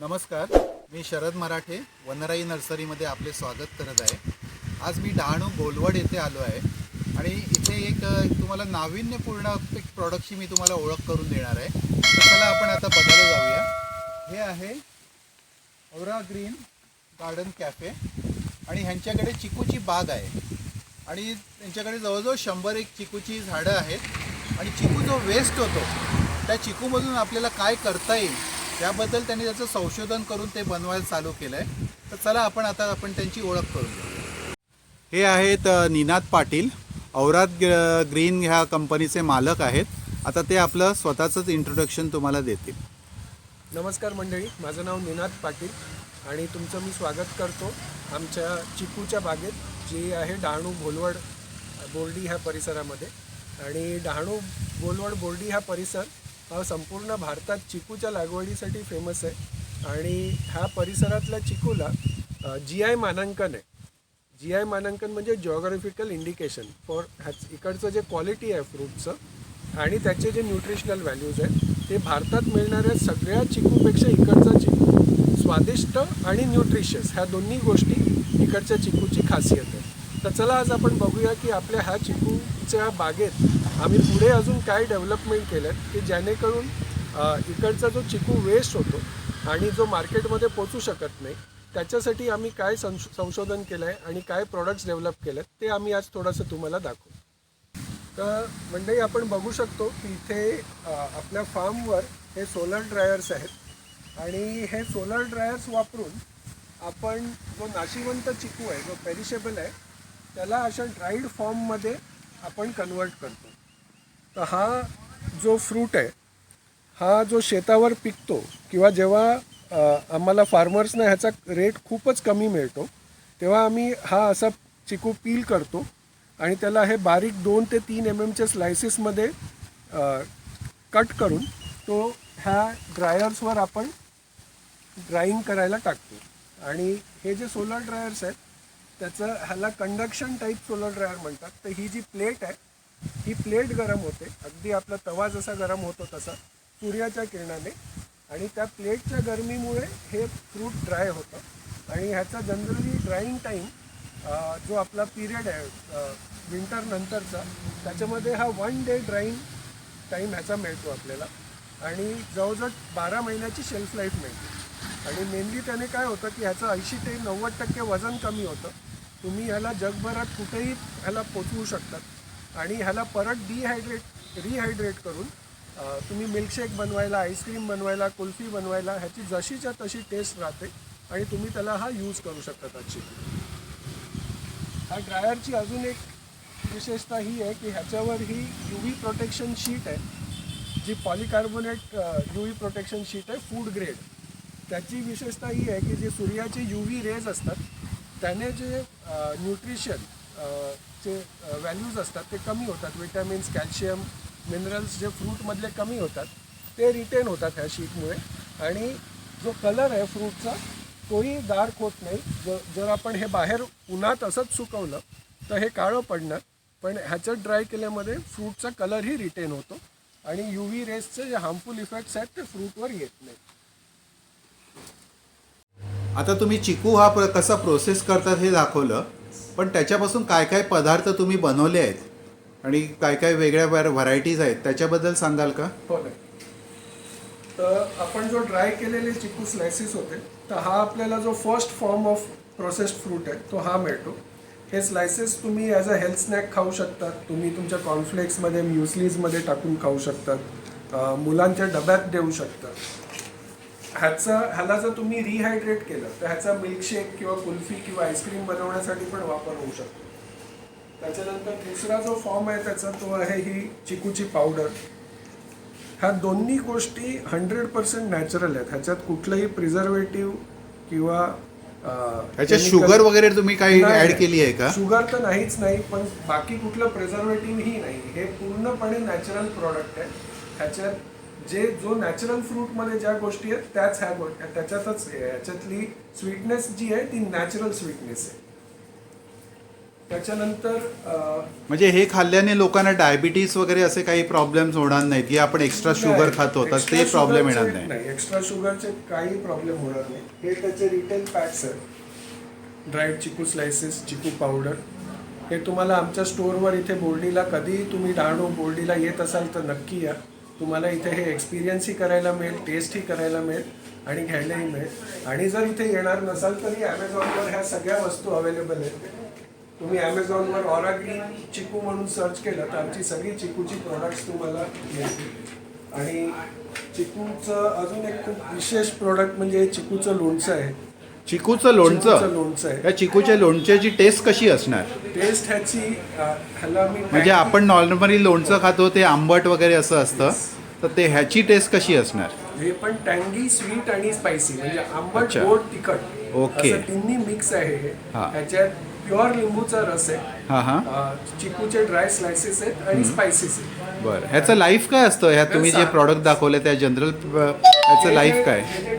नमस्कार मी शरद मराठे वनराई नर्सरीमध्ये आपले स्वागत करत आहे. आज मी डहाणू गोलवड येथे आलो आहे आणि इथे एक तुम्हाला नाविन्यपूर्ण एक प्रॉडक्टची मी तुम्हाला ओळख करून देणार आहे. त्याला आपण आता बघायला जाऊया. हे आहे औरा ग्रीन गार्डन कॅफे आणि ह्यांच्याकडे चिकूची बाग आहे. आणि त्यांच्याकडे जवळजवळ शंभर एक चिकूची झाडं आहेत. आणि चिकू जो वेस्ट होतो त्या चिकूमधून आपल्याला काय करता येईल? याबद्दल त्यांनी त्याचं संशोधन करून ते बनवायला चालू केलं आहे तर चला आपण आता आपण त्यांची ओळख करून घेऊ. हे आहेत निनाद पाटील. औरात ग- ग्रीन ह्या कंपनीचे मालक आहेत. आता ते आपलं स्वतःचंच इंट्रोडक्शन तुम्हाला देतील. नमस्कार मंडळी माझं नाव निनाद पाटील आणि तुमचं मी स्वागत करतो आमच्या चिकूच्या बागेत जी आहे डहाणू भोलवड बोर्डी ह्या परिसरामध्ये. आणि डहाणू बोलवड बोर्डी हा परिसर संपूर्ण भारतात चिकूच्या लागवडीसाठी फेमस आहे. आणि ह्या परिसरातल्या चिकूला जी आय मानांकन आहे. जी आय मानांकन म्हणजे जॉग्राफिकल इंडिकेशन फॉर ह्याच इकडचं जे क्वालिटी आहे फ्रूटचं आणि त्याचे जे न्यूट्रिशनल व्हॅल्यूज आहेत ते भारतात मिळणाऱ्या सगळ्या चिकूपेक्षा इकडचा चिकू स्वादिष्ट आणि न्यूट्रिशियस ह्या दोन्ही गोष्टी इकडच्या चिकूची खासियत आहे तर चला आज आपण बघूया की आपल्या ह्या चिकूच्या बागेत आम्ही पुढे अजून काय डेव्हलपमेंट केलं की जेणेकरून इकडचा जो चिकू वेस्ट होतो आणि जो मार्केटमध्ये पोचू शकत नाही त्याच्यासाठी आम्ही काय संश संशोधन केलं आहे आणि काय प्रोडक्ट्स डेव्हलप केले आहेत ते आम्ही आज थोडंसं तुम्हाला दाखवू. तर मंडळी आपण बघू शकतो की इथे आपल्या फार्मवर हे सोलर ड्रायर्स आहेत. आणि हे सोलर ड्रायर्स वापरून आपण जो नाशिवंत चिकू आहे जो पेरिशेबल आहे त्याला अशा ड्राईड फॉर्ममध्ये आपण कन्वर्ट करतो. तर हा जो फ्रूट आहे हा जो शेतावर पिकतो किंवा जेव्हा आम्हाला फार्मर्सना ह्याचा रेट खूपच कमी मिळतो तेव्हा आम्ही हा असा चिकू पील करतो आणि त्याला हे बारीक दोन ते तीन एम एमच्या स्लायसेसमध्ये कट करून तो ह्या ड्रायर्सवर आपण ड्राईंग करायला टाकतो. आणि हे जे सोलर ड्रायर्स आहेत त्याचं ह्याला कंडक्शन टाईप सोलर ड्रायर म्हणतात. तर ही जी प्लेट आहे ही प्लेट गरम होते. अगदी आपला तवा जसा गरम होतो तसा सूर्याच्या किरणाने. आणि त्या प्लेटच्या गरमीमुळे हे फ्रूट ड्राय होतं. आणि ह्याचा जनरली ड्राईंग टाईम जो आपला पिरियड आहे विंटर नंतरचा त्याच्यामध्ये हा वन डे ड्राईंग टाईम ह्याचा मिळतो आपल्याला. आणि जवळजवळ बारा महिन्याची शेल्फ लाईफ मिळते. आणि मेनली त्याने काय होतं की ह्याचं ऐंशी ते नव्वद टक्के वजन कमी होतं. तुम्ही ह्याला जगभरात कुठेही ह्याला पोचवू शकतात. आणि ह्याला परत डिहायड्रेट रिहायड्रेट करून तुम्ही मिल्कशेक बनवायला आईस्क्रीम बनवायला कुल्फी बनवायला ह्याची जशीच्या तशी टेस्ट राहते आणि तुम्ही त्याला हा यूज करू शकता त्याची. ह्या ड्रायरची अजून एक विशेषता ही आहे की ह्याच्यावर ही यू व्ही प्रोटेक्शन शीट आहे जी polycarbonate U V protection sheet आहे फूड ग्रेड त्याची विशेषता ही आहे की जे सूर्याचे यू व्ही रेज असतात त्याने जे न्यूट्रिशन जे व्हॅल्यूज असतात ते कमी होतात. विटॅमिन्स कॅल्शियम मिनरल्स जे फ्रूटमधले कमी होतात ते रिटेन होतात ह्या शीटमुळे आणि जो कलर आहे फ्रूटचा तोही डार्क होत नाही. ज जर आपण हे बाहेर उन्हात असंच सुकवलं तर हे काळं पडणार. पण ह्याच्यात ड्राय केल्यामध्ये फ्रूटचा कलरही रिटेन होतो. आणि यू व्ही रेसचे जे हार्मफुल इफेक्ट्स आहेत ते फ्रूटवर येत नाही आता तुम्ही चिकू हा प्र कसा प्रोसेस करतात हे दाखवलं. पण त्याच्यापासून काय काय पदार्थ तुम्ही बनवले आहेत? आणि काय काय वेगळ्या व्हरायटीज आहेत? त्याच्याबद्दल सांगाल का? हो तर आपण जो ड्राय केलेले चिकू स्लायसिस होते तर हा आपल्याला जो first form of processed fruit आहे तो हा मिळतो. हे स्लायसेस तुम्ही ॲज अ हेल्थ स्नॅक खाऊ शकतात. तुम्ही तुमच्या कॉर्नफ्लेक्समध्ये म्युस्लीजमध्ये टाकून खाऊ शकतात. मुलांच्या डब्यात देऊ शकतात. ह्याचं ह्याला जर तुम्ही रिहायड्रेट केलं तर ह्याचा मिल्कशेक किंवा कुल्फी किंवा आईस्क्रीम बनवण्यासाठी पण वापर होऊ शकतो. त्याच्यानंतर दुसरा जो फॉर्म आहे त्याचा तो आहे ही चिकूची पावडर ह्या दोन्ही गोष्टी हंड्रेड पर्सेंट नॅचरल आहेत. ह्याच्यात कुठलंही प्रिझर्वेटिव्ह किंवा ह्याच्यात शुगर वगैरे तुम्ही काही ऍड केली आहे का? शुगर तर नाहीच नाही पण बाकी कुठलं प्रिझर्वेटिव्ह ही नाही. हे पूर्णपणे नॅचरल प्रॉडक्ट आहे. ह्याच्यात जे जो नॅचरल फ्रूटमध्ये ज्या गोष्टी आहेत त्याच ह्या गोष्टी त्याच्यातच. ह्याच्यातली स्वीटनेस जी आहे ती नॅचरल स्वीटनेस आहे. त्याच्यानंतर म्हणजे हे खाल्ल्याने लोकांना डायबिटीस वगैरे असे काही प्रॉब्लेम्स होणार नाहीत की आपण एक्स्ट्रा शुगर खातो तर ते प्रॉब्लेम येणार नाही. नाही एक्स्ट्रा शुगरचे काही प्रॉब्लेम होणार नाही. हे त्याचे रिटेल पॅक्स आहेत. Dried chikoo slices chikoo powder हे तुम्हाला आमच्या स्टोअरवर इथे बोर्डीला कधीही तुम्ही डहाणू बोर्डीला येत असाल तर नक्की या. तुम्हाला इथे हे एक्सपिरियन्सही करायला मिळेल टेस्टही करायला मिळेल आणि घ्यायलाही मिळेल. आणि जर इथे येणार नसाल तरी ॲमेझॉनवर ह्या सगळ्या वस्तू अवेलेबल आहेत. तुम्ही ॲमेझॉनवर ऑरा चिकू म्हणून सर्च केलं तर आमची सगळी चिकूची प्रोडक्ट्स तुम्हाला मिळतील. आणि चिकूचं अजून एक खूप विशेष प्रोडक्ट म्हणजे चिकूचं लोणचं आहे. चिकूचं चिकूचं लोणचं लोणचं आहे. या चिकूच्या लोणच्याची टेस्ट कशी असणार? टेस्ट ह्याची अं, ह्याला मी म्हणजे आपण नॉर्मली लोणचं खातो ते आंबट वगैरे असं असतं. तर ते ह्याची टेस्ट कशी असणार? हे पण टँगी स्वीट आणि स्पायसी म्हणजे आंबट अच्छा. गोड तिखट. ओके. असं तिन्ही मिक्स आहे हे. हा. ह्याच्यात प्युअर लिंबूचा रस आहे. हां हां. अं, चिकूचे ड्राय स्लायसेस आहेत आणि स्पायसीस आहेत. बरं. ह्याचं लाईफ काय असतं? ह्या तुम्ही जे प्रॉडक्ट दाखवले त्या जनरल ह्याचं लाईफ काय? हे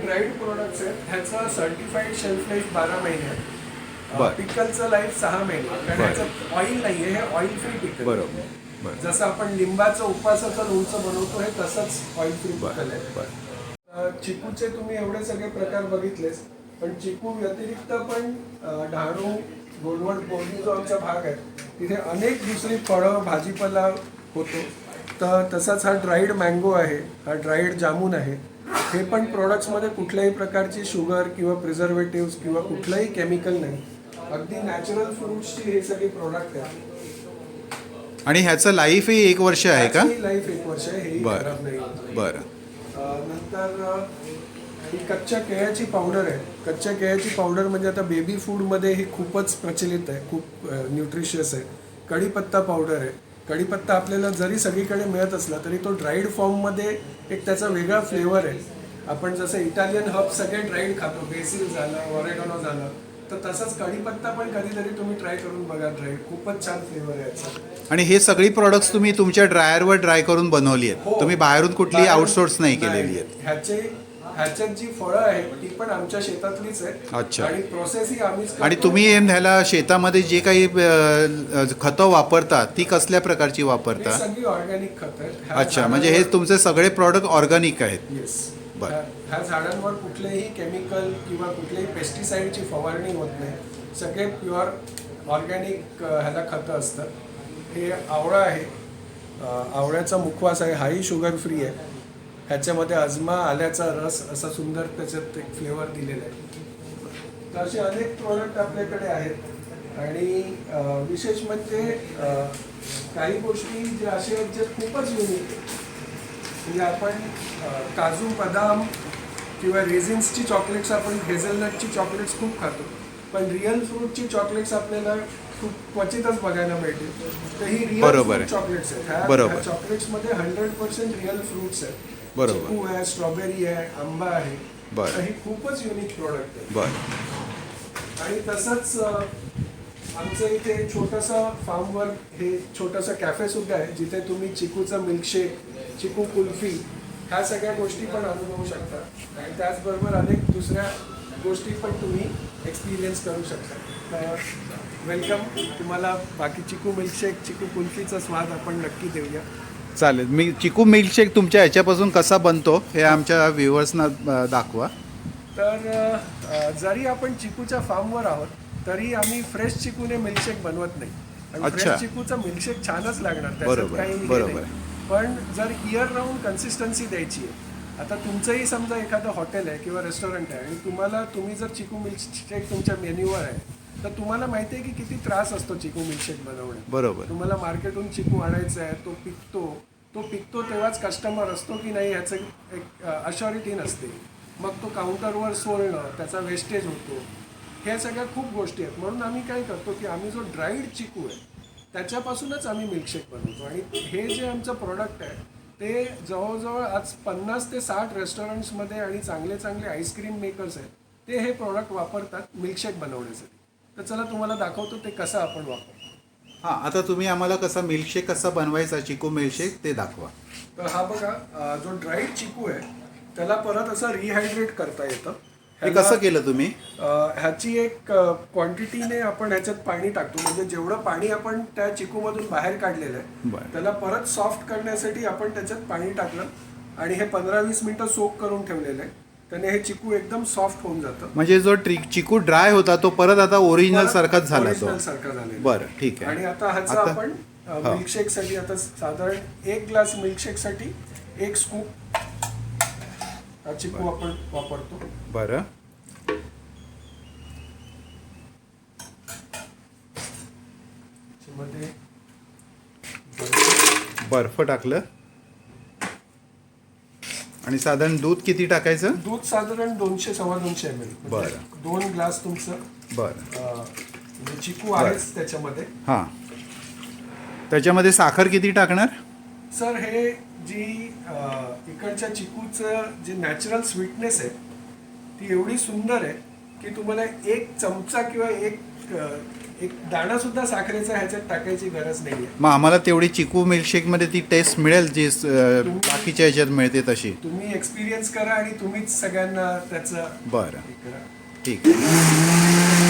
ह्याचं सर्टिफाईड शेल्फ लाईफ बारा महिने. आहे. पिकलचं लाईफ सहा महिने कारण. ह्याचं ऑइल नाही आहे हे ऑइल फ्री पिकल बरोबर. बरं. जसं आपण लिंबाचं उपवासाचं लोणचं बनवतो हे तसंच ऑइल फ्री पिकल आहे. चिकूचे तुम्ही एवढे सगळे प्रकार बघितलेच पण चिकू व्यतिरिक्त पण डहाणू गोलवड बोर्डी जो आमचा भाग आहे तिथे अनेक दुसरी फळं भाजीपाला होतो. तर तसाच हा ड्राईड मँगो आहे हा ड्राईड जामून आहे. हे पण प्रोडक्ट्समध्ये कुठल्याही प्रकारची शुगर किंवा प्रिझर्वेटिव्ह किंवा कुठलंही केमिकल नाही. अगदी नॅचरल फ्रुट्सची हे सगळे प्रोडक्ट आहेत आणि ह्याचं लाईफही एक वर्ष आहे का? लाईफ एक वर्ष आहे हे बरं. खराब नाही. होत. बरं. अ, नंतर अ, ही कच्च्या केळ्याची पावडर आहे. कच्च्या केळ्याची पावडर म्हणजे आता बेबी फूडमध्ये ही खूपच प्रचलित आहे खूप न्यूट्रिशियस आहे. कढीपत्ता पावडर आहे. कढीपत्ता आपल्याला जरी सगळीकडे मिळत असला तरी तो ड्राईड फॉर्ममध्ये एक त्याचा वेगळा फ्लेवर आहे. आपण जसं इटालियन हब सगळे ड्राईड खातो बेसिल झालं ऑरेगॉनो झालं तर तसंच कढीपत्ता पण कधीतरी तुम्ही ट्राय करून बघा ड्राईड खूपच छान फ्लेवर आहे याचा. आणि हे सगळी प्रॉडक्ट्स तुम्ही तुमच्या ड्रायरवर ड्राय करून बनवली आहेत. हो. तुम्ही बाहेरून कुठली आउटसोर्स नाही. केलेली आहेत. ह्याचे ह्याच्यात जी फळं आहेत ती पण आमच्या शेतातलीच आहेत. अच्छा. आणि प्रोसेस आम्हीच आणि. तुम्ही ह्याला शेतामध्ये जे काही खतं वापरता ती कसल्या प्रकारची वापरता? सगळी ऑर्गॅनिक खत आहेत. ह्या अच्छा म्हणजे हे तुमचे सगळे प्रॉडक्ट ऑर्गॅनिक आहेत. येस बरं. ह्या झाडांवर कुठलेही केमिकल किंवा कुठलेही पेस्टिसाईडची फवारणी होत नाही. सगळे प्युअर ऑर्गॅनिक ह्याला खतं असतात. हे आवळा आहे. आवळ्याचा मुखवास आहे. हाही शुगर फ्री आहे. ह्याच्यामध्ये अजमा आल्याचा रस असा सुंदर त्याच्यात एक फ्लेवर दिलेला आहे. तर असे अनेक प्रोडक्ट आपल्याकडे आहेत. आणि विशेष म्हणजे काही गोष्टी ज्या अशा आहेत जे खूपच युनिक म्हणजे आपण काजू बदाम किंवा रेझिन्सची चॉकलेट्स आपण हेझलनटची चॉकलेट्स खूप खातो. पण रिअल फ्रूटची चॉकलेट्स आपल्याला खूप क्वचितच बघायला मिळतील. तर ही रिअल. चॉकलेट्स आहेत. ह्या- चॉकलेट्समध्ये हंड्रेड पर्सेंट रिअल फ्रुट्स आहेत. चिकू आहे स्ट्रॉबेरी आहे आंबा आहे बरं. ही खूपच युनिक प्रोडक्ट आहे. बरं. आणि तसंच आमचं इथे छोटंसं फार्मवर हे छोटंसं कॅफे सुद्धा आहे जिथे तुम्ही चिकूचं मिल्कशेक चिकू कुल्फी ह्या सगळ्या गोष्टी पण अनुभवू शकता. आणि त्याचबरोबर अनेक दुसऱ्या गोष्टी पण तुम्ही एक्सपिरियन्स करू शकता. तर वेलकम तुम्हाला बाकी चिकू मिल्कशेक चिकू कुल्फीचा स्वाद आपण नक्की देऊया. चालेल मी चिकू मिल्कशेक तुमच्या ह्याच्यापासून कसा बनतो हे आमच्या व्ह्युअर्सना दाखवा तर अ, जरी आपण चिकूच्या फार्मवर आहोत तरी आम्ही फ्रेश चिकूने मिल्कशेक बनवत नाही आणि अच्छा. फ्रेश चिकूचा मिल्कशेक छानच लागणार त्याच्यात बरोबर, काही हे बरोबर. नाही. पण जर इयर राऊंड कन्सिस्टन्सी द्यायची आहे आता तुमचंही समजा एखादं हॉटेल आहे किंवा रेस्टॉरंट आहे आणि तुम्हाला तुम्ही जर चिकू मिल्कशेक तुमच्या मेन्यूवर आहे तर तुम्हाला माहिती आहे की किती त्रास असतो चिकू मिल्कशेक बनवण्यात. बरोबर. तुम्हाला मार्केटहून चिकू आणायचा आहे तो पिकतो. तो पिकतो तेव्हाच कस्टमर असतो की नाही ह्याचं एक अशॉरिटी नसते. मग तो काउंटरवर सोलणं त्याचा वेस्टेज होतो. ह्या सगळ्या खूप गोष्टी आहेत. म्हणून आम्ही काय करतो की आम्ही जो ड्राईड चिकू आहे त्याच्यापासूनच आम्ही मिल्कशेक बनवतो. आणि हे जे आमचं प्रोडक्ट आहे ते जवळजवळ आज पन्नास ते साठ रेस्टॉरंट्समध्ये आणि चांगले चांगले आईस्क्रीम मेकर्स आहेत ते हे प्रोडक्ट वापरतात मिल्कशेक बनवण्यासाठी. तर चला तुम्हाला दाखवतो ते कसं आपण वापरतो हां आता तुम्ही आम्हाला कसा मिल्कशेक कसा बनवायचा चिकू मिल्कशेक ते दाखवा. तर हा बघा अं, जो ड्राईड चिकू आहे त्याला परत असं रिहायड्रेट करता येतं. हे कसं केलं तुम्ही? अ, ह्याची एक क्वांटिटीने आपण ह्याच्यात पाणी टाकतो. म्हणजे जेवढं पाणी आपण त्या चिकूमधून बाहेर काढलेलं आहे बरं. त्याला परत सॉफ्ट करण्यासाठी आपण त्याच्यात पाणी टाकलं आणि हे पंधरा वीस मिनिटं सोक करून ठेवलेलं आहे. त्याने हे चिकू एकदम सॉफ्ट होऊन जातं. म्हणजे जो ट्री चिकू ड्राय होता तो परत आता ओरिजिनल सारखाच झाला तो. ओरिजिनल सारखा झालेला. बरं ठीक आणि आहे आता ह्याचा आता- आपण हा. मिल्कशेकसाठी आता साधारण एक ग्लास मिल्कशेकसाठी एक स्कूप हा चिकू आपण वापरतो. बरं. त्याच्यामध्ये बर्फ टाकलं. आणि साधारण दूध किती टाकायचं? दूध साधारण दोनशे सव्वा दोनशे एम एल बरं. दोन ग्लास तुमचं बरं. अं, म्हणजे चिकू आहेच त्याच्यामध्ये. हां. त्याच्यामध्ये साखर किती टाकणार? सर हे जी अं, इकडच्या चिकूचं जे नॅचरल स्वीटनेस आहे ती एवढी सुंदर आहे की तुम्हाला एक चमचा किंवा एक अं, एक दाणा सुद्धा साखरेचा ह्याच्यात टाकायची गरज नाही मग आम्हाला तेवढी चिकू मिल्कशेकमध्ये ती टेस्ट मिळेल जी अं, बाकीच्या ह्याच्यात मिळते तशी. तुम्ही एक्सपिरियन्स करा आणि तुम्हीच सगळ्यांना त्याचं बरं. हे करा. ठीक आहे.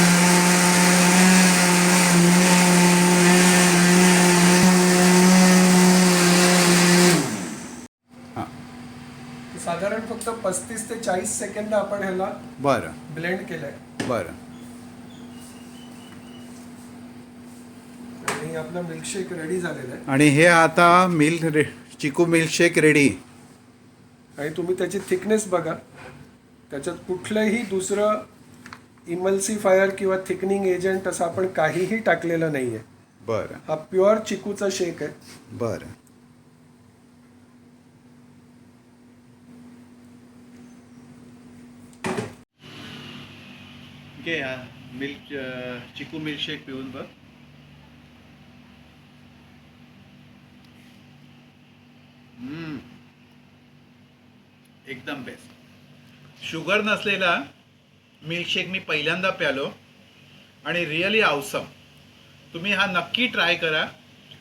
हां. साधारण फक्त पस्तीस ते चाळीस सेकंद आपण ह्याला बरं. ब्लेंड केलंय. बरं. आणि आपला मिल्कशेक रेडी झालेला आहे. आणि हे आता मिल्क रे चिकू मिल्कशेक रेडी आणि तुम्ही त्याची थिकनेस बघा. त्याच्यात कुठलंही दुसरं इमल्सिफायर किंवा थिकनिंग एजंट असं आपण काहीही टाकलेलं नाही आहे बरं. हा प्युअर चिकूचा शेक आहे. बरं. घे हा मिल्क चिकू मिल्कशेक पिऊन बघ. एकदम बेस्ट शुगर नसलेला मिल्कशेक मी पहिल्यांदा प्यालो आणि रिअली आवसम तुम्ही हा नक्की ट्राय करा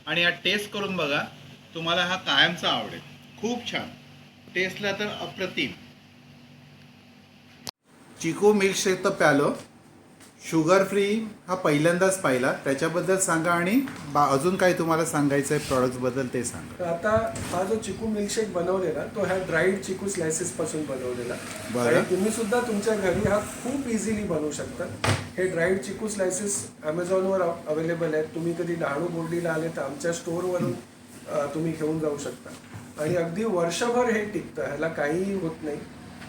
आणि हा टेस्ट करून बघा तुम्हाला हा कायमचा आवडेल. खूप छान. टेस्टला तर अप्रतिम. चिकू मिल्कशेक तर प्यालो. शुगर फ्री हा पहिल्यांदाच पाहिला. त्याच्याबद्दल सांगा आणि बा अजून काय तुम्हाला सांगायचं आहे प्रॉडक्ट्सबद्दल ते सांगा. तर आता हा जो चिकू मिल्कशेक बनवलेला तो ह्या ड्राईड चिकू स्लायसेस पासून बनवलेला. बरं. आणि तुम्ही सुद्धा तुमच्या घरी हा खूप इझिली बनवू शकता. हे ड्राईड चिकू स्लायसेस अमेझॉनवर अवेलेबल आहेत. तुम्ही कधी डहाणू बोर्डीला आले तर आमच्या स्टोअरवरून तुम्ही घेऊन जाऊ शकता. आणि अगदी वर्षभर हे टिकतं. ह्याला काहीही होत नाही.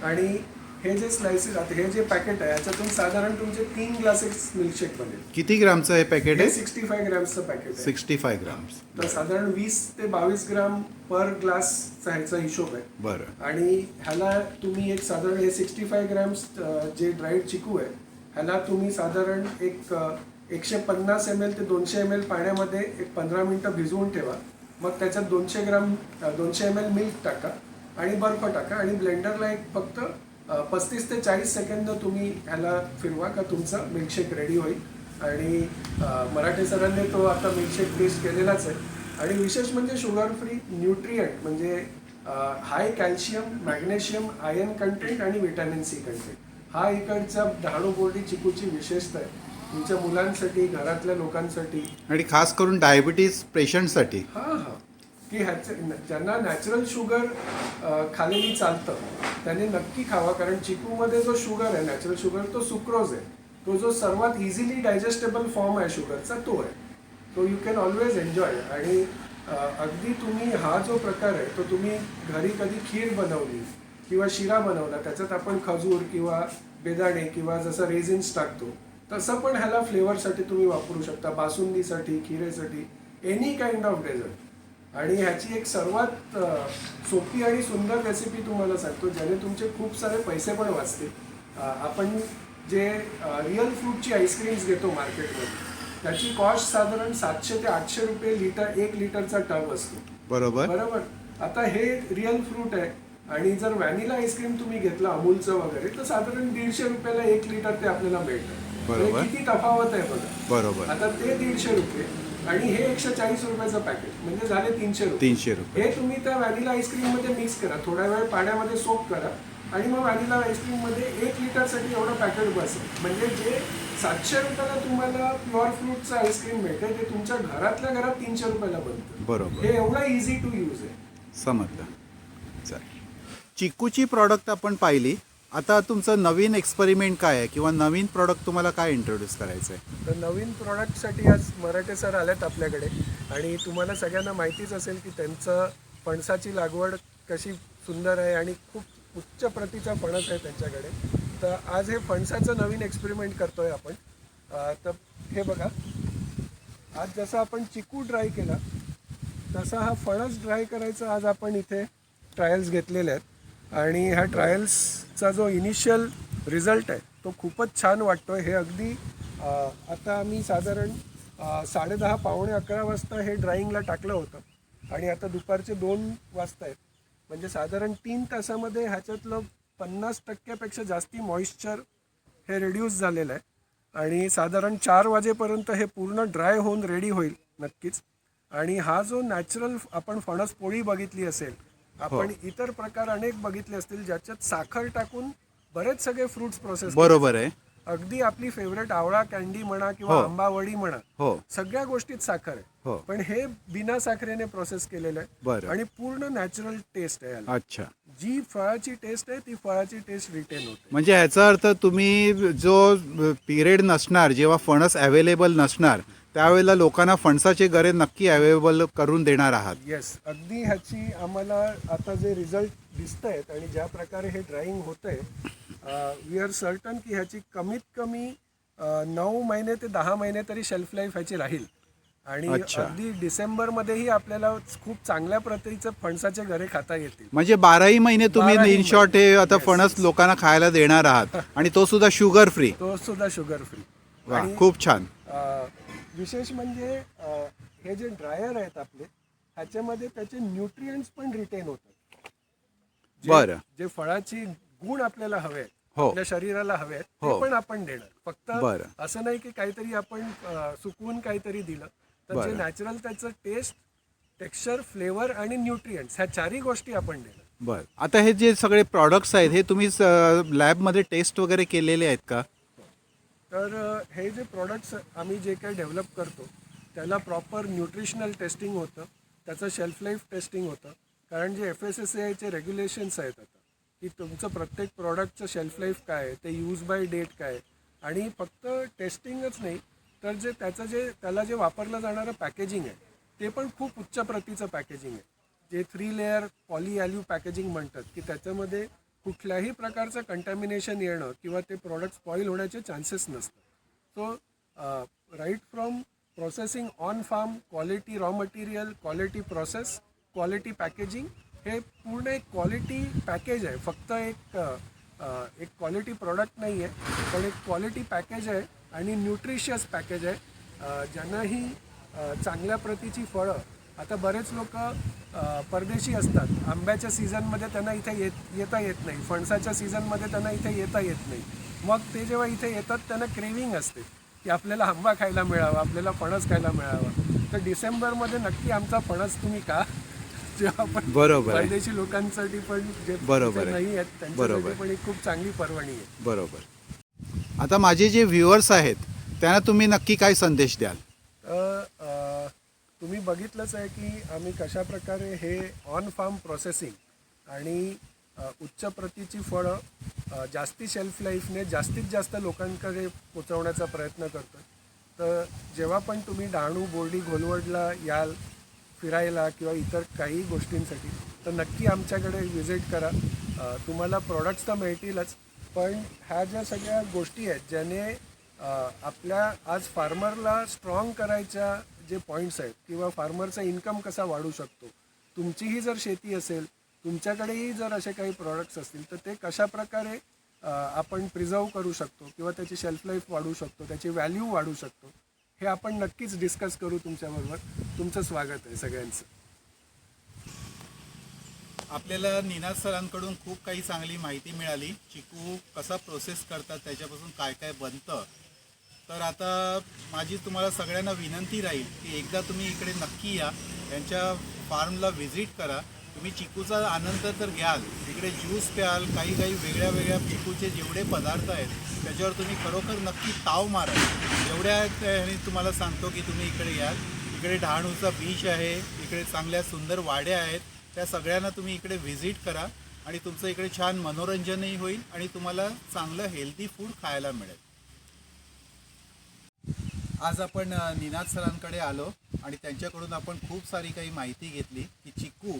आणि हे जे स्लायसेस आता हे जे पॅकेट आहे ह्याच्यातून साधारण तुमचे तीन ग्लासेस मिल्कशेक बनेल. किती ग्रामचं हे पॅकेट हे आहे? सिक्स्टी फाय ग्रॅम्सचं पॅकेट आहे. सिक्स्टी फाय ग्राम्स तर साधारण वीस ते बावीस ग्राम पर ग्लासचा ह्याचा हिशोब आहे. बरं. आणि ह्याला तुम्ही एक साधारण हे सिक्स्टी फाय ग्रॅम्स जे ड्राईड चिकू आहे ह्याला तुम्ही साधारण एक एकशे पन्नास एम एल ते दोनशे एम एल पाण्यामध्ये एक पंधरा मिनटं भिजवून ठेवा. मग त्याच्यात दोनशे ग्राम दोनशे एम एल मिल्क टाका आणि बर्फ टाका आणि ब्लेंडरला एक फक्त पस्तीस ते चाळीस सेकंद तुम्ही ह्याला फिरवा का तुमचा मिल्कशेक रेडी होईल. आणि मराठे सरांनी तो आता मिल्कशेक टेस्ट केलेलाच आहे. आणि विशेष म्हणजे शुगर फ्री न्यूट्रियंट म्हणजे high calcium magnesium iron content आणि विटॅमिन सी कंटेंट हा इकडचा डहाणू बोर्डी चिकूची विशेषता आहे. तुमच्या मुलांसाठी घरातल्या लोकांसाठी. आणि खास करून डायबिटीज पेशंटसाठी हा हा. की ह्याचं ज्यांना नॅचरल शुगर खालेली चालतं त्याने नक्की खावा. कारण चिकूमध्ये जो शुगर आहे नॅचरल शुगर तो सुक्रोज आहे. तो जो सर्वात इझिली डायजेस्टेबल फॉर्म आहे शुगरचा तो आहे. तो यू कॅन ऑलवेज एन्जॉय आणि अगदी तुम्ही हा जो प्रकार आहे तो तुम्ही घरी कधी खीर बनवली किंवा शिरा बनवला त्याच्यात आपण खजूर किंवा बेदाणे किंवा जसं रेझिन्स टाकतो तसं पण ह्याला फ्लेवरसाठी तुम्ही वापरू शकता. बासुंदीसाठी खिरेसाठी एनी काइंड ऑफ डेझर्ट आणि ह्याची एक सर्वात सोपी आणि सुंदर रेसिपी तुम्हाला सांगतो ज्याने तुमचे खूप सारे पैसे पण वाचतील. अ, आपण जे रिअल फ्रूटची आईस्क्रीम्स घेतो मार्केटमध्ये त्याची कॉस्ट साधारण सातशे ते आठशे रुपये लिटर एक लिटरचा टब असतो. बरोबर. बरोबर? आता हे रिअल फ्रूट आहे आणि जर व्हॅनिला आईस्क्रीम तुम्ही घेतलं अमूलचं वगैरे तर साधारण दीडशे रुपयाला एक लिटर ते आपल्याला मिळतं. बरोबर. किती तफावत आहे बघा. बरोबर. आता ते दीडशे रुपये आणि हे एकशे चाळीस रुपयाचं पॅकेट म्हणजे झाले तीनशे रुपये. तीनशे रुपये. हे तुम्ही त्या व्हॅनिला आईस्क्रीममध्ये मिक्स करा. थोड्या वेळ पाण्यामध्ये सोप करा आणि मग व्हॅनिला आईस्क्रीममध्ये एक लिटरसाठी एवढं पॅकेट बसेल म्हणजे जे सातशे रुपयाला तुम्हाला प्युअर फ्रूटचं आईस्क्रीम मिळते ते तुमच्या घरातल्या घरात तीनशे रुपयाला बनतं. बरोबर. हे एवढं इझी टू यूज आहे. समजलं. चालेल. चिकूची प्रॉडक्ट आपण पाहिली. आता तुमचं नवीन एक्सपेरिमेंट काय आहे? किंवा नवीन प्रॉडक्ट तुम्हाला काय इंट्रोड्यूस करायचं आहे तर नवीन प्रॉडक्टसाठी आज मराठे सर आल्यात आपल्याकडे. आणि तुम्हाला सगळ्यांना माहितीच असेल की त्यांचं फणसाची लागवड कशी सुंदर आहे आणि खूप उच्च प्रतीचा फणस आहे त्यांच्याकडे. तर आज हे फणसाचं नवीन एक्सपेरिमेंट करतोय आपण. तर हे बघा. आज जसं आपण चिकू ड्राय केला तसा हा फणस ड्राय करायचा आज आपण इथे ट्रायल्स घेतलेले आहेत. आणि ह्या ट्रायल्सचा जो इनिशियल रिझल्ट आहे तो खूपच छान वाटतो आहे हे अगदी आता आम्ही साधारण साडेदहा पावणे अकरा वाजता हे ड्राईंगला टाकलं होतं. आणि आता दुपारचे दोन वाजता आहेत. म्हणजे साधारण तीन तासामध्ये ह्याच्यातलं पन्नास टक्क्यापेक्षा जास्ती मॉइश्चर हे रिड्यूस झालेलं आहे. आणि साधारण चार वाजेपर्यंत हे पूर्ण ड्राय होऊन रेडी होईल नक्कीच. आणि हा जो नॅचरल आपण फणस पोळी बघितली असेल आपण इतर प्रकार अनेक बघितले असतील ज्याच्यात साखर टाकून बरेच सगळे फ्रुट्स प्रोसेस बरोबर आहे. अगदी आपली फेवरेट आवळा कॅन्डी म्हणा किंवा हो. आंबावडी म्हणा हो. सगळ्या गोष्टीत साखर आहे. हो. पण हे बिना साखरेने प्रोसेस केलेलं आहे. बरं. आणि पूर्ण नॅचरल टेस्ट आहे याला. अच्छा. जी फळाची टेस्ट आहे ती फळाची टेस्ट रिटेन होते. म्हणजे ह्याचा अर्थ तुम्ही जो पिरियड नसणार जेव्हा फणस अवेलेबल नसणार त्यावेळेला लोकांना फणसाचे गरे नक्की अवेलेबल करून देणार आहात. येस अगदी ह्याची आम्हाला आता जे रिझल्ट दिसत आहेत आणि ज्या प्रकारे हे ड्राईंग होत आहे वी आर सर्टन की ह्याची कमीत कमी नऊ महिने ते दहा महिने तरी शेल्फ लाईफ ह्याची राहील. आणि. अगदी डिसेंबरमध्येही आपल्याला खूप चांगल्या प्रतीचं फणसाचे घरे खाता येतील म्हणजे बाराही महिने तुम्ही इन शॉर्ट हे आता फणस लोकांना खायला देणार आहात आणि तो सुद्धा शुगर फ्री तो सुद्धा शुगर फ्री खूप छान विशेष म्हणजे हे जे ड्रायर आहेत आपले ह्याच्यामध्ये त्याचे न्यूट्रिएंट्स पण रिटेन होतात बरं. जे फळाची गुण आपल्याला हवे आहेत हो. आपल्या शरीराला हवे आहेत हो. ते पण आपण देणार फक्त बरं. असं नाही की काहीतरी आपण सुकवून काहीतरी दिलं तर जे बरं. नॅचरल त्याचं टेस्ट टेक्स्चर फ्लेवर आणि न्यूट्रिएंट्स ह्या चारही गोष्टी आपण देणार बर. आता हे जे सगळे प्रॉडक्ट्स आहेत हे तुम्ही लॅबमध्ये टेस्ट वगैरे केलेले आहेत का? तर अ, हे जे प्रॉडक्ट्स आम्ही जे काही डेव्हलप करतो त्याला प्रॉपर न्यूट्रिशनल टेस्टिंग होतं. त्याचं शेल्फ लाईफ टेस्टिंग होतं. कारण जे एफ एस एस आयचे रेग्युलेशन्स आहेत आता की तुमचं प्रत्येक प्रॉडक्टचं शेल्फ लाईफ काय आहे ते यूज बाय डेट काय आहे. आणि फक्त टेस्टिंगच नाही तर जे त्याचं जे त्याला जे वापरलं जाणारं पॅकेजिंग आहे ते पण खूप उच्च प्रतीचं पॅकेजिंग आहे. जे थ्री लेअर पॉलीॲल्यू पॅकेजिंग म्हणतात की त्याच्यामध्ये कुठल्याही प्रकारचं कंटॅमिनेशन येणं किंवा ते प्रॉडक्ट स्पॉईल होण्याचे चान्सेस नसतात. So right from processing on farm quality raw material quality process quality packaging हे पूर्ण एक क्वालिटी पॅकेज आहे. फक्त एक एक क्वालिटी प्रॉडक्ट नाही आहे पण एक क्वालिटी पॅकेज आहे आणि न्यूट्रिशियस पॅकेज आहे. ज्यांना ही चांगल्या प्रतीची फळं आता बरेच लोक परदेशी असतात. आंब्याच्या सीझनमध्ये त्यांना इथे येत येता येत नाही. फणसाच्या सीझनमध्ये त्यांना इथे येता येत नाही. मग ते जेव्हा इथे येतात त्यांना क्रेविंग असते. की आपल्याला आंबा खायला मिळावा आपल्याला फणस खायला मिळावा. तर डिसेंबरमध्ये नक्की आमचा फणस तुम्ही का जेव्हा आपण बरोबर. परदेशी लोकांसाठी पण जे बरोबर. नाही आहेत. त्यांच्यासाठी पण एक खूप चांगली पर्वणी आहे. बरोबर. आता माझे जे व्ह्युअर्स आहेत त्यांना तुम्ही नक्की काय संदेश द्याल? तर तुम्ही बघितलंच आहे की आम्ही कशा प्रकारे हे ऑन फार्म प्रोसेसिंग आणि उच्च प्रतीची फळं जास्ती शेल्फ लाईफने जास्तीत जास्त लोकांकडे पोचवण्याचा प्रयत्न करतो तर जेव्हा पण तुम्ही डहाणू बोर्डी घोलवडला याल फिरायला किंवा इतर काही गोष्टींसाठी तर नक्की आमच्याकडे व्हिजिट करा. तुम्हाला प्रॉडक्ट्स तर मिळतीलच. पण ह्या ज्या सगळ्या गोष्टी आहेत ज्याने आपल्या आज फार्मरला स्ट्रॉंग करायच्या जे पॉईंट्स आहेत किंवा फार्मरचा इन्कम कसा वाढू शकतो तुमचीही जर शेती असेल तुमच्याकडेही जर असे काही प्रॉडक्ट्स असतील तर ते कशा प्रकारे आपण प्रिझर्व करू शकतो किंवा त्याची शेल्फ लाईफ वाढू शकतो त्याची व्हॅल्यू वाढू शकतो हे आपण नक्कीच डिस्कस करू तुमच्याबरोबर. तुमचं स्वागत आहे सगळ्यांचं. आपल्याला निनाद सरांकडून खूप काही चांगली माहिती मिळाली. चिकू कसा प्रोसेस करतात त्याच्यापासून काय काय बनतं? तर आता माझी तुम्हाला सगळ्यांना विनंती राहील की एकदा तुम्ही इकडे नक्की या. त्यांच्या फार्मला व्हिजिट करा. तुम्ही चिकूचा आनंद तर घ्याल. इकडे ज्यूस प्याल काही काही वेगळ्या वेगळ्या चिकूचे जेवढे पदार्थ आहेत त्याच्यावर तुम्ही खरोखर नक्की ताव मारा. एवढ्या ह्याने तुम्हाला सांगतो की तुम्ही इकडे याल. इकडे डहाणूचा बीच आहे इकडे चांगल्या सुंदर वाड्या आहेत. त्या सगळ्यांना तुम्ही इकडे व्हिजिट करा आणि तुमचं इकडे छान मनोरंजनही होईल आणि तुम्हाला चांगलं हेल्दी फूड खायला मिळेल. आज आपण निनाद सरांकडे आलो आणि त्यांच्याकडून आपण खूप सारी काही माहिती घेतली की चिकू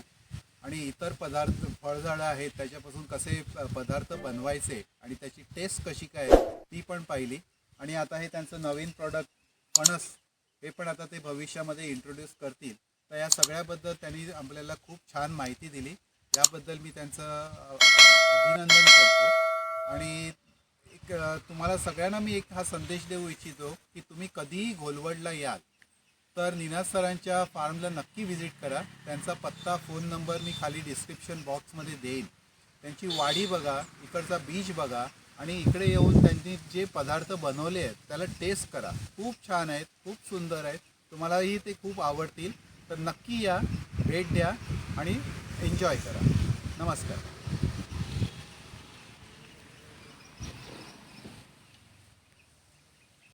आणि इतर पदार्थ फळझाडं आहेत त्याच्यापासून कसे पदार्थ बनवायचे आणि त्याची टेस्ट कशी काय ती पण पाहिली. आणि आता हे त्यांचं नवीन प्रॉडक्ट फणस हे पण आता ते भविष्यामध्ये इंट्रोड्यूस करतील. तर या सगळ्याबद्दल त्यांनी आपल्याला खूप छान माहिती दिली. याबद्दल मी त्यांचं अभिनंदन करतो. आणि एक तुम्हाला सगळ्यांना मी एक हा संदेश देऊ इच्छितो की तुम्ही कधीही घोलवडला याल तर निनाद सरांच्या फार्मला नक्की व्हिजिट करा. त्यांचा पत्ता फोन नंबर मी खाली डिस्क्रिप्शन बॉक्समध्ये देईन. त्यांची वाडी बघा इकडचा बीच बघा आणि इकडे येऊन त्यांनी जे पदार्थ बनवले आहेत त्याला टेस्ट करा. खूप छान आहेत खूप सुंदर आहेत. तुम्हालाही ते खूप आवडतील. तर नक्की या भेट द्या आणि एन्जॉय करा. नमस्कार.